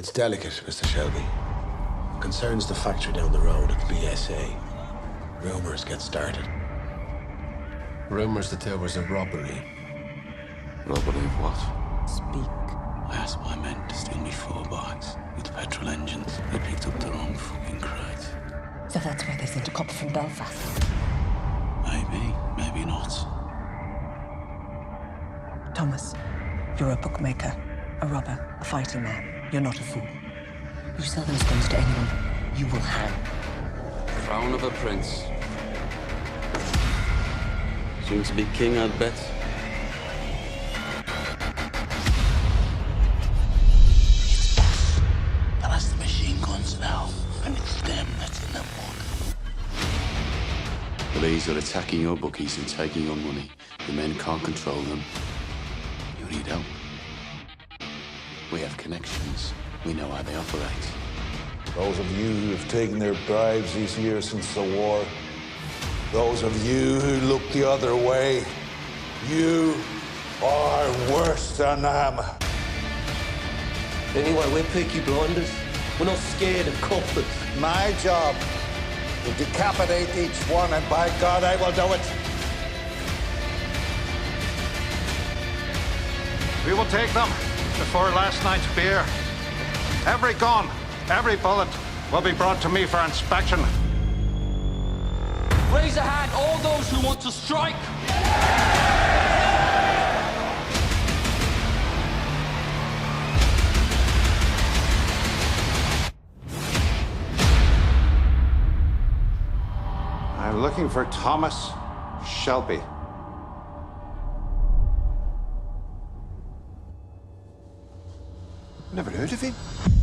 It's delicate, Mr. Shelby. Concerns the factory down the road at the BSA. Rumors get started. Rumors that there was a robbery. Robbery of what? Speak. I asked my men to steal me four bikes with petrol engines. They picked up the wrong fucking crate. So that's why they sent a cop from Belfast. Maybe, maybe not. Thomas, you're a bookmaker, a robber, a fighting man. You're not a fool. You sell those guns to anyone, you will hang. Crown of a prince. Soon to be king, I'd bet. That's the machine guns now, and it's them that's in the book. The are attacking your bookies and taking your money. The men can't control them. You need help. We have connections. We know how they operate. Those of you who have taken their bribes these years since the war, those of you who look the other way, you are worse than them. Anyway, we're Peaky Blinders. We're not scared of coppers. My job will decapitate each one, and by God, I will do it. We will take them before last night's beer. Every gun, every bullet will be brought to me for inspection. Raise a hand, all those who want to strike. I'm looking for Thomas Shelby. Never heard of him.